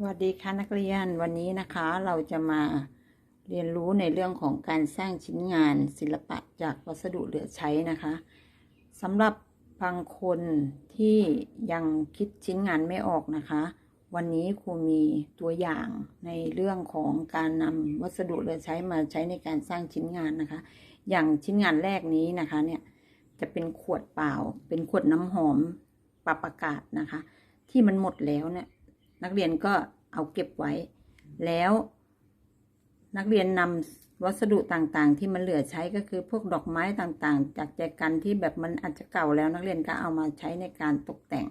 สวัสดีค่ะนักเรียนวันนี้นะคะเราจะมาเรียนรู้ในเรื่องของการสร้างชิ้นงานศิลปะจากวัสดุเหลือใช้นะคะสำหรับบางคนที่ยังคิดชิ้นงานไม่ออกนะคะ วันนี้ครูมีตัวอย่างในเรื่องของการนำวัสดุเหลือใช้มาใช้ในการสร้างชิ้นงานนะคะ อย่างชิ้นงานแรกนี้นะคะเนี่ยจะเป็นขวดเปล่า เป็นขวดน้ำหอมปรับอากาศนะคะ ที่มันหมดแล้วเนี่ย นักเรียนก็เอาเก็บไว้ แล้ว นักเรียนนำวัสดุต่างๆ ที่มันเหลือใช้ก็คือพวกดอกไม้ต่างๆ จากแจกันที่แบบมันอาจจะเก่าแล้วนักเรียนก็เอามาใช้ในการตกแต่ง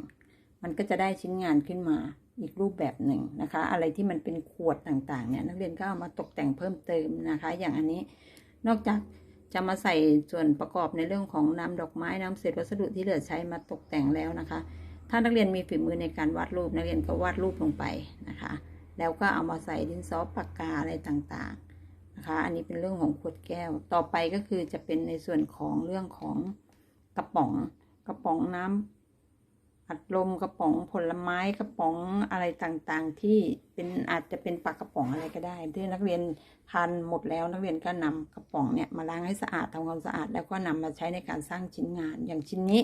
มันก็จะได้ชิ้นงานขึ้นมาอีกรูปแบบหนึ่งนะคะ อะไรที่มันเป็นขวดต่างๆเนี่ยนักเรียนก็เอามาตกแต่งเพิ่มเติมนะคะ อย่างอันนี้นอกจากจะมาใส่ส่วนประกอบในเรื่องของน้ำดอกไม้น้ำเศษวัสดุที่เหลือใช้มาตกแต่งแล้วนะคะ ถ้านักเรียนมีฝีมือในการวาดรูปนักเรียนก็วาดรูปลงไปนะคะ แล้วก็เอามาใส่ดินสอปากกาอะไรต่างๆนะคะ อันนี้เป็นเรื่องของขวดแก้ว ต่อไปก็คือจะเป็นในส่วนของเรื่องของกระป๋อง กระป๋องน้ำอัดลมกระป๋องผลไม้กระป๋องอะไรต่างๆ ที่เป็นอาจจะเป็นปากกระป๋องอะไรก็ได้ที่นักเรียนทานหมดแล้วนักเรียนก็นำกระป๋องเนี่ยมาล้างให้สะอาดทำความสะอาด แล้วก็นำมาใช้ในการสร้างชิ้นงานอย่างชิ้นนี้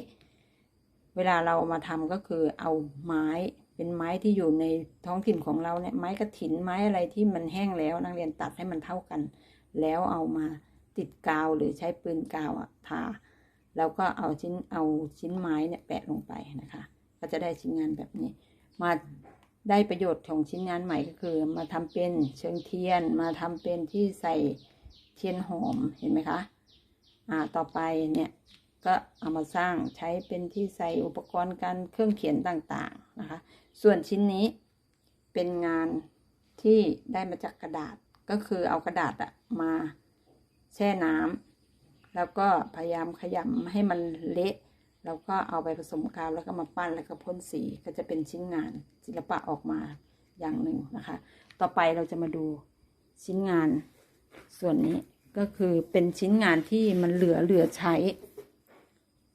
เวลาเรามาทำก็คือเอาไม้เป็นไม้ที่อยู่ในท้องถิ่นของเราเนี่ยไม้กระถินไม้อะไรที่มันแห้งแล้วนักเรียนตัดให้มันเท่ากัน แล้วเอามาติดกาวหรือใช้ปืนกาวอะทาแล้วก็เอาชิ้นเอาชิ้นไม้เนี่ยแปะลงไปนะคะ ก็จะได้ชิ้นงานแบบนี้ มาได้ประโยชน์ของชิ้นงานใหม่ก็คือ มาทำเป็นเชิงเทียน มาทำเป็นที่ใส่เทียนหอมเห็นไหมคะ อ่าต่อไปเนี่ย ก็เอามาสร้างใช้เป็นที่ใส่อุปกรณ์การเครื่องเขียนต่างๆนะคะ ส่วนชิ้นนี้เป็นงานที่ได้มาจากกระดาษก็คือเอากระดาษอะมาแช่น้ำแล้วก็พยายามขยำให้มันเละแล้วก็เอาไปผสมกาวแล้วก็มาปั้นแล้วก็พ่นสีก็จะเป็นชิ้นงานศิลปะออกมาอย่างหนึ่งนะคะ ต่อไปเราจะมาดูชิ้นงานส่วนนี้ก็คือเป็นชิ้นงานที่มันเหลือเหลือใช้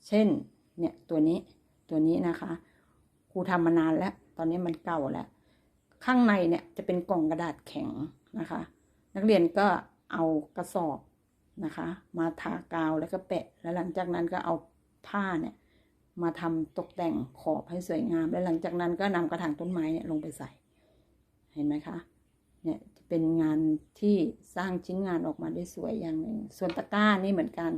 เช่น เนี่ยตัวนี้ตัวนี้นะคะครูทำมานานแล้ว ตอนนี้มันเก่าแล้ว ข้างในเนี่ยจะเป็นกล่องกระดาษแข็งนะคะ นักเรียนก็เอากระสอบนะคะ มาทากาวแล้วก็แปะ แล้วหลังจากนั้นก็เอาผ้าเนี่ยมาทำตกแต่งขอบให้สวยงาม แล้วหลังจากนั้นก็นำกระถางต้นไม้เนี่ยลงไปใส่ เห็นไหมคะ เนี่ยเป็นงานที่สร้างชิ้นงานออกมาได้สวยอย่างหนึ่งส่วนตะกร้านี่เหมือนกัน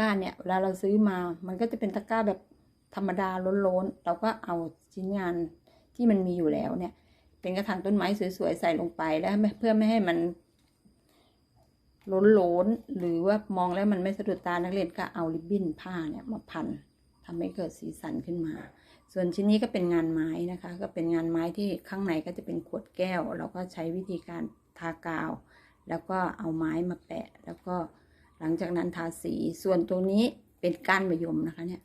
ร้าเนี่ยเวลาเราซื้อมา มันก็จะเป็นตะกร้าแบบธรรมดาล้นๆ เราก็เอาชิ้นงานที่มันมีอยู่แล้วเนี่ย เป็นกระถางต้นไม้สวยๆใส่ลงไปแล้วเพื่อไม่ให้มันล้นๆหรือว่ามองแล้วมันไม่สะดุดตานักเรียนก็เอาริบบิ้นผ้าเนี่ยมาพันทำให้เกิดสีสันขึ้นมา ส่วนชิ้นนี้ก็เป็นงานไม้นะคะ ก็เป็นงานไม้ที่ข้างในก็จะเป็นขวดแก้ว เราก็ใช้วิธีการทากาว แล้วก็เอาไม้มาแปะ แล้วก็ หลังจากนั้นทาสีส่วนตรงนี้เป็นก้านมะยมนะคะเนี่ย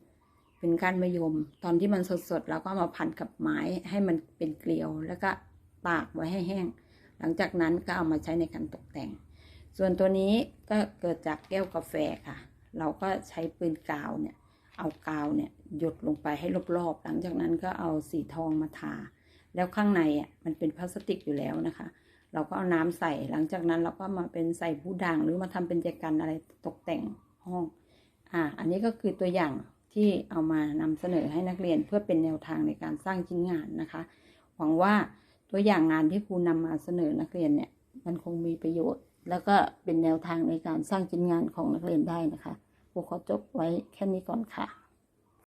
เป็นก้านมะยม ตอนที่มันสดๆเราก็มาพันกับไม้ให้มันเป็นเกลียว แล้วก็ตากไว้ให้แห้ง หลังจากนั้นก็เอามาใช้ในการตกแต่ง ส่วนตัวนี้ก็เกิดจากแก้วกาแฟค่ะ เราก็ใช้ปืนกาวเนี่ย เอากาวเนี่ยหยดลงไปให้รอบๆ หลังจากนั้นก็เอาสีทองมาทา แล้วข้างในอะมันเป็นพลาสติกอยู่แล้วนะคะ เราก็เอาน้ำใส่หลังจากนั้นเราก็มาเป็นใส่ผู้ด่างหรือมาทำเป็นแจกันอะไรตกแต่งห้องอ่าอันนี้ก็คือตัวอย่างที่เอามานำเสนอให้นักเรียนเพื่อเป็นแนวทางในการสร้างชิ้นงานนะคะ หวังว่าตัวอย่างงานที่ครูนำมาเสนอนักเรียนเนี่ยมันคงมีประโยชน์ แล้วก็เป็นแนวทางในการสร้างชิ้นงานของนักเรียนได้นะคะครูขอจบไว้แค่นี้ก่อนค่ะ